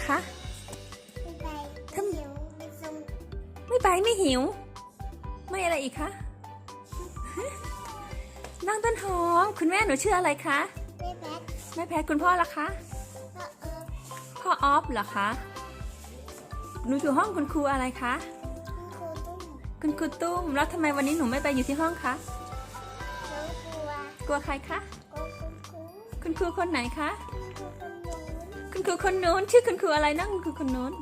ล่ะคะ ไม่ไปทำเดี๋ยวไปส่งไม่ไปไม่หิว ไม่อะไรอีกคะ น้องต้นหอมคุณแม่หนูชื่ออะไรคะแม่แพทแม่แพทคุณพ่อล่ะคะ ก็เออพ่อออฟเหรอคะ หนูอยู่ห้องคุณครูอะไรคะ คุณครูตุ้มคุณครูตุ้ม แล้วทำไมวันนี้หนูไม่ไปอยู่ที่ห้องคะน้องกลัวกลัวใครคะก็คุณครูคุณครูคนไหนคะคุณ ครูคนนู้นคุณครูคนนู้นชื่อคุณครูอะไรนะคุณครูคนนู้น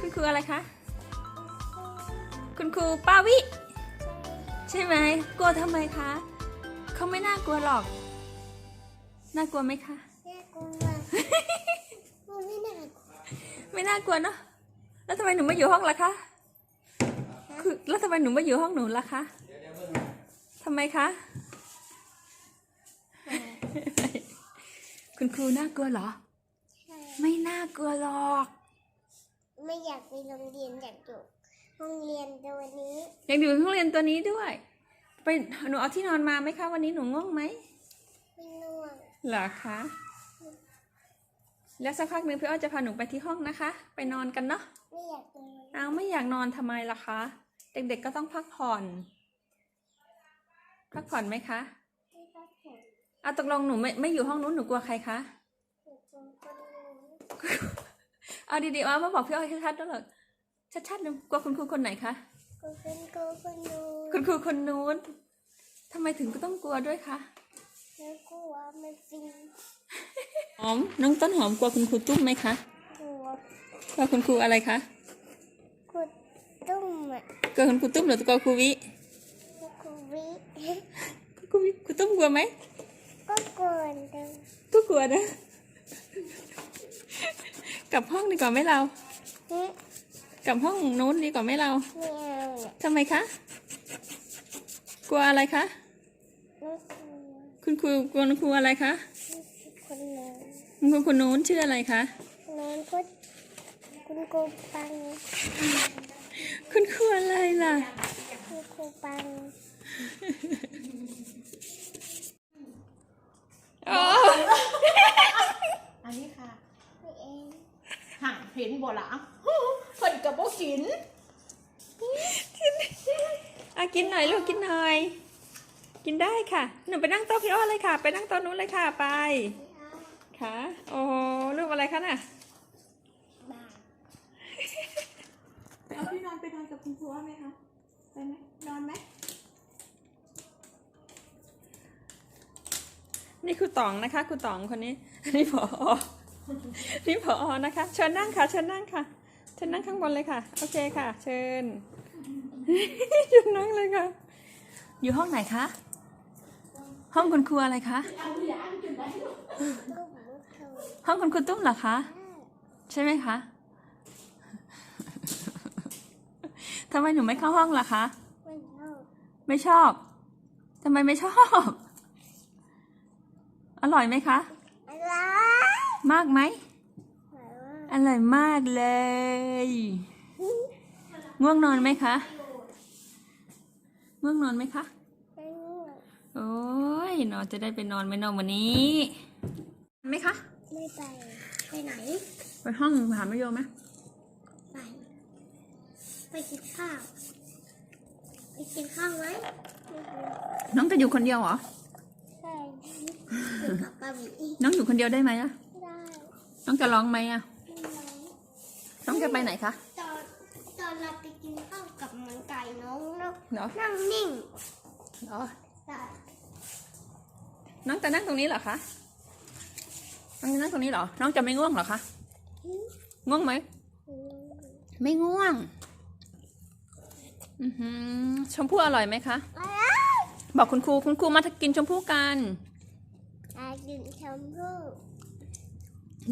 คุณครูอะไรคะ คุณครูปาวิ ใช่ไหมกลัวทำไมคะเขาไม่น่ากลัวหรอก น่ากลัวไหมคะแม่กลัวมันไม่น่ากลัวไม่น่ากลัวเนาะแล้วทำไมหนูมาอยู่ห้องล่ะคะคือแล้วทำไมหนูมาอยู่ห้องหนูล่ะคะทำไมคะ คุณครูน่ากลัวเหรอใช่ไม่น่ากลัวหรอก ไม่อยากไปโรงเรียนอยากอยู่ห้องเรียนตัวนี้ อยากอยู่ห้องเรียนตัวนี้ด้วย ไปหนูเอาที่นอนมาไหมคะ วันนี้หนูง่วงไหมไม่น่วงเหรอคะ แล้วสักพักหนึ่งพี่อ้อยจะพาหนูไปที่ห้องนะคะ ไปนอนกันเนาะไม่อยากนอนเอาไม่อยากนอนทำไมล่ะคะ เด็กๆก็ต้องพักผ่อน พักผ่อนไหมคะไม่พักผ่อน เอาตกลงหนูไม่ไม่อยู่ห้องนู้นหนูกลัวใครคะอยู่ตรงคนนู้นเอาดีๆเอามาบอกพี่อ้อยชัดๆด้วยเหรอชัดๆหนูกลัวคุณครูคนไหนคะ คุณเป็นครูคนนู้นคุณครูคนนู้นทำไมถึงก็ต้องกลัวด้วยคะแล้วกลัวมันฟินหอมน้องต้นหอมกลัวคุณครูตุ้มไหมคะกลัวกลัวคุณครูอะไรคะคุณตุ้มอะกลัวคุณครูตุ้มหรือกลัวครูวิครูวิครูวิครูตุ้มกลัวไหม ก็กลัวเหมือนเดิมก็กลัวนะ กลับห้องดีกว่าไหมเราหึกลับห้องนู้นดีกว่าไหมเราไม่เอาเนี่ยทำไมคะ กลัวอะไรคะน้องกลัวคุณครูกลัวคุณครูอะไรคะคนนู้นคุณครูคนนู้นชื่ออะไรคะคนนู้นก็คุณครูปัง คุณครูอะไรล่ะ คุณครูปัง อ๋อ อันนี้ค่ะ นี่เอง ห่างเห็นบ่ละเพิ่นกับบ่กิน อะกินหน่อยลูกกินหน่อย กินได้ ค่ะ หนูไปนั่งโต๊ะพี่อ้อเลยค่ะ ไปนั่งโต๊ะนู้นเลยค่ะ ไป ค่ะ โอ้โหรูปอะไรคะน่ะบาไปเอาที่นอนไปนอนกับคุณครูไหมคะไปไหมนอนไหมนี่ครูต๋องนะคะครูต๋องคนนี้นี่ผอนี่ผอนะคะ เชิญนั่งค่ะ เชิญนั่งค่ะ เชิญนั่งข้างบนเลยค่ะ โอเคค่ะ เชิญเชิญนั่งเลยค่ะ อยู่ห้องไหนคะ ห้องคุณครูอะไรคะ ห้องคุณครูตุ้มเหรอคะ ใช่ไหมคะทำไมหนูไม่เข้าห้องล่ะคะ ไม่ชอบไม่ชอบทำไมไม่ชอบ อร่อยไหมคะอะไรมากไหม อร่อยมากเลย ง่วงนอนไหมคะ ง่วงนอนไหมคะ โอ้ ยนอนจะได้ไปนอนไหม่นอนวันนี้ไหมคะ ไม่ไป ไปไหน ไปห้องหาไม่โยมไหมไป ไปกินข้าว ไปกินข้าวไหมไม่ไปน้องจะอยู่คนเดียวเหรอ ใช่อยู่กับปาบีอีกน้องอยู่คนเดียวได้ไหมอะไม่ได้ น้องจะร้องไหมอะไม่ร้องน้องจะไปไหนคะ ตอนตอนเราไปกินข้าวกับหมันไก่น้องนกเหรอนั่งนิ่งเหรอแต่ น้องจะนั่งตรงนี้เหรอคะ น้องจะนั่งตรงนี้เหรอ น้องจะไม่ง่วงเหรอคะ ง่วงไหม ไม่ง่วง อือหือชมพู่อร่อยไหมคะ บอกคุณครู คุณครูมากินชมพู่กันอากินชมพู่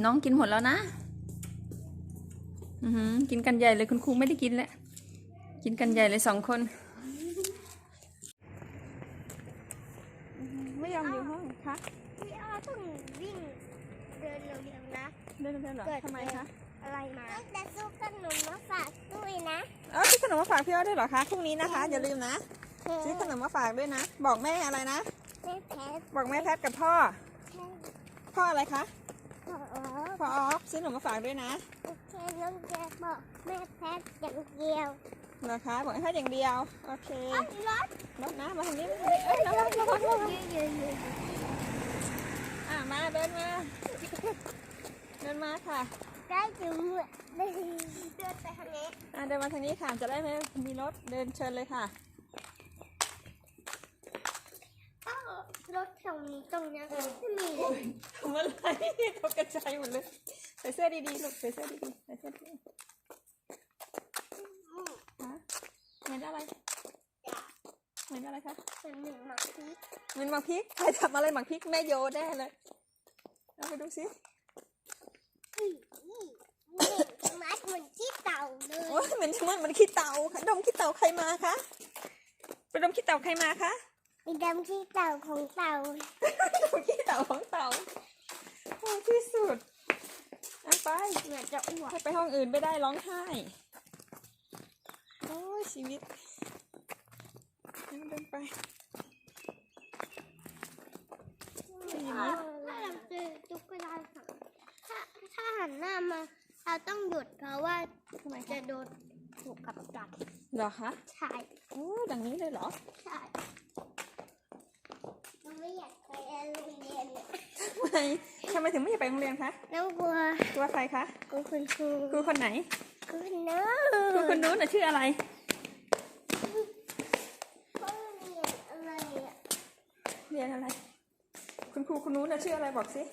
น้องกินหมดแล้วนะ อือหือกินกันใหญ่เลยคุณครูไม่ได้กินแล้ว กินกันใหญ่เลยสองคน ไม่ยอมอยู่ห้อง คะพี่อ้อต้องวิ่งเดินเร็วๆนะ เดินเดินเหรอเกิด ทำไมคะอะไรมาจะซื้อขนมมาฝากด้วยนะเออซื้อขนมมาฝากพี่อ้อด้วยเหรอคะพรุ่งนี้นะคะอย่าลืมนะซื้อขนมมาฝากด้วยนะ บอกแม่อะไรนะแม่แพทบอกแม่แพทกับพ่อ ใช่พ่ออะไรคะพ่อพอซื้อขนมมาฝากด้วยนะโอเคน้องแกบอกแม่แพ้อย่างเดียวเหรอคะบอกให้แค่อย่างเดียวโอเคอ้าวรถรถนะมาทางนี้มาทางนี้เอ้ยระวังระวังระวังยืนยืนอะมา เดินมา เดินมาค่ะได้ถึงเดินเดินไปทางนี้อะเดินมาทางนี้ค่ะ จะได้ไม่มีรถเดินเชิญเลยค่ะอ้าวรถแถวนี้ตรงเนี้ยไม่มีเลยทำอะไรตกกระจายหมดเลย ใส่เสื้อดีๆลูกใส่เสื้อดีๆใส่เสื้อดีๆฮะเหม็นอะไรเหม็นอะไรคะเป็นหนึ่งหมักพริกเหม็นหมักพริก ใครทำอะไรหมักพริกแม่โยแน่เลย เอาไปดูสิอุ้ยอุ้ยเหม็นมัดเหมือนที่เต่าเลโอ้ยยเหม็นชะมัดเหมันขี้เต่าค่ะดมขี้เต่าใครมาคะไปดมขี้เต่าใครมาคะมีดำที่เต่าของเต่าดมขี้เต่าของเต่าโอ้ยที่สุดอะไปเหมือนจะอ้วกถ้าไปห้องอื่นไม่ได้ร้องไห้โอ้ยชีวิตเอาเดินไป ถ้าเราเจอตุ๊กตาสังถ้าถ้า หันหน้ามาเราต้องหยุดเพราะว่ามันจะโดนถูกกับกัดเหรอคะใช่โอ้ยดังนี้เลยเหรอ ใช่เราไม่อยากไปโรงเรียนเนี่ยทำไมทำไมถึงไม่อยากไปโรงเรียนคะน้องกลัวกลัวใครคะกลัวคุณครูครูคนไหนคุณน้าครูคนนู้นน่ะชื่ออะไรเขาเรียนอะไรอะเรียนอะไร คุณครูคนนู้นน่ะชื่ออะไรบอกสิ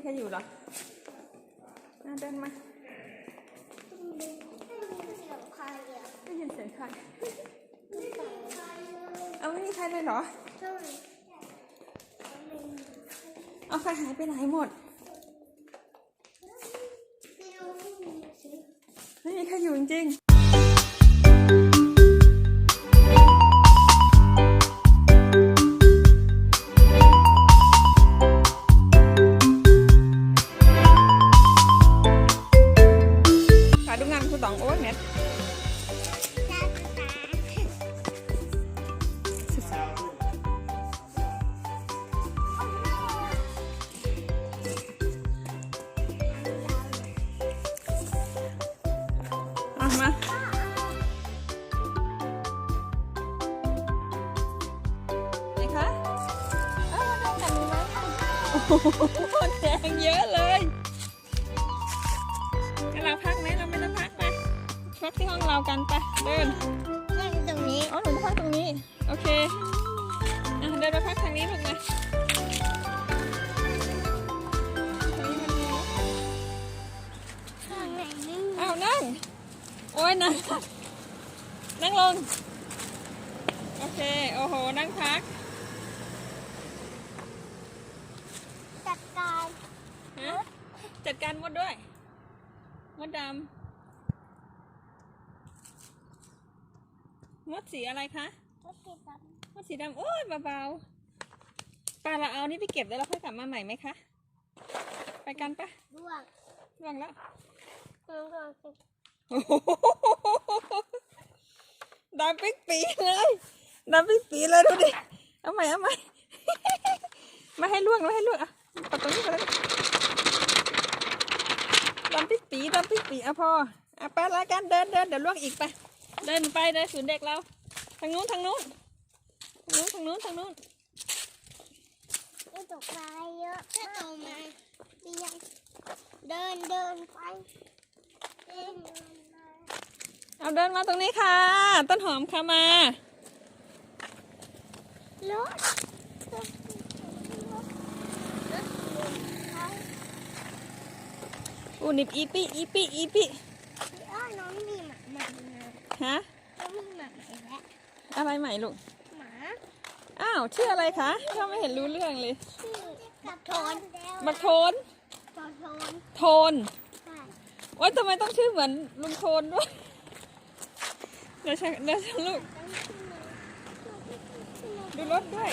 ไม่มีใครอยู่เหรออะเดินมาไม่มีเสียงใครอะได้ยินเสียงใครไม่มีใครเลยเอาไม่มีใครเลยเหรอใช่ไม่มีเอาใครหายไปไหนหมด ไม่รู้ไม่มีสิไม่มีใครอยู่จริงๆานครูต๋องโอ้ยเน็ตจ้าจ้าอะมาไหนคะเอ้าได้กันไหมโอ้โหแดงเยอะเลย พักที่ห้องเรากันไปเดินนั่งตรงนี้อ๋อหนูจะพักตรงนี้ โอเคอะเดินไปพักทางนี้ลูกนะทางนี้มันมีข้างในไม่มีอ้าวนั่ง โอ้ยนั่งนั่งลง โอเค โอ้โห นั่งพักจัดการฮะจัดการมดด้วย มดดำ มดสีอะไรคะก็ติดตามมดสีดำโอ้ยเบาๆปลาเราเอานี่ไปเก็บแล้วเราค่อยกลับมาใหม่ไหมคะ ไปกันปะร่วงร่วงแล้วร่วงร่วงสิโอ้โหดำปิ๊กปีเลยดำปิ๊กปีเลยดูดิ เอาใหม่เอาใหม่มาให้ล่วงมาให้ล่วงอะปัดตรงนี้ไปเลยดำปิ๊กปีดำปิ๊กปีอะพออะไปละกันเดินเดินเดี๋ยวล่วงอีกไป เดินไปเดินศูนย์เด็กเรา ทางนู้นทางนู้น ทางนู้นทางนู้นทางนู้นไม่ตกปลาเยอะก็โตมาเรียนเดินเดินไปเดินเดินมาเอาเดินมาตรงนี้ค่ะ ต้นหอมค่ะมารถรถรถรถไปอูนิบอีปีอีปีอีปีอ้าวน้องมีหมาใหม่นะ ฮะน้องมีหมาใหม่แล้วอะไรใหม่ลูก หมาอ้าวชื่ออะไรคะเราไม่เห็นรู้เรื่องเลยชื่อกับโทนบักโทนกับโทนโทนใช่ว่าทำไมต้องชื่อเหมือนลุงโทนด้วยเดี๋ยวฉันเดี๋ยวฉันลูกตั้งชื่อมาชื่อดูรถด้วย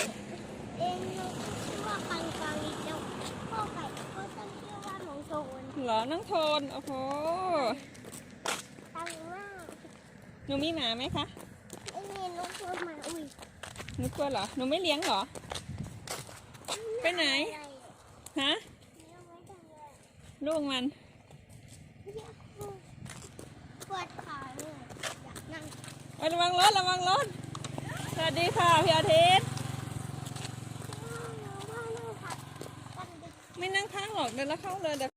เองน้องชื่อว่าปังปังอีเจ้าพ่อไก่ก็ตั้งชื่อว่าน้องโทนเหรอน้องโทนโอ้โหตั้งว่า หนูมีหมาไหมคะไอ้นี่น้องโทนมาอุ้ยหนูกลัวเหรอ หนูไม่เลี้ยงเหรอ ไปไหนอะไรฮะนี่เอาไว้จังเลยลูกมันปวดขาเลยอยากนั่งเอาระวังรถระวังรถ สวัสดีค่ะพี่อาทิตย์ว่านั่งพักกันดึกไม่นั่งข้างหรอกเดินแล้วเข้าเลยเดี๋ยว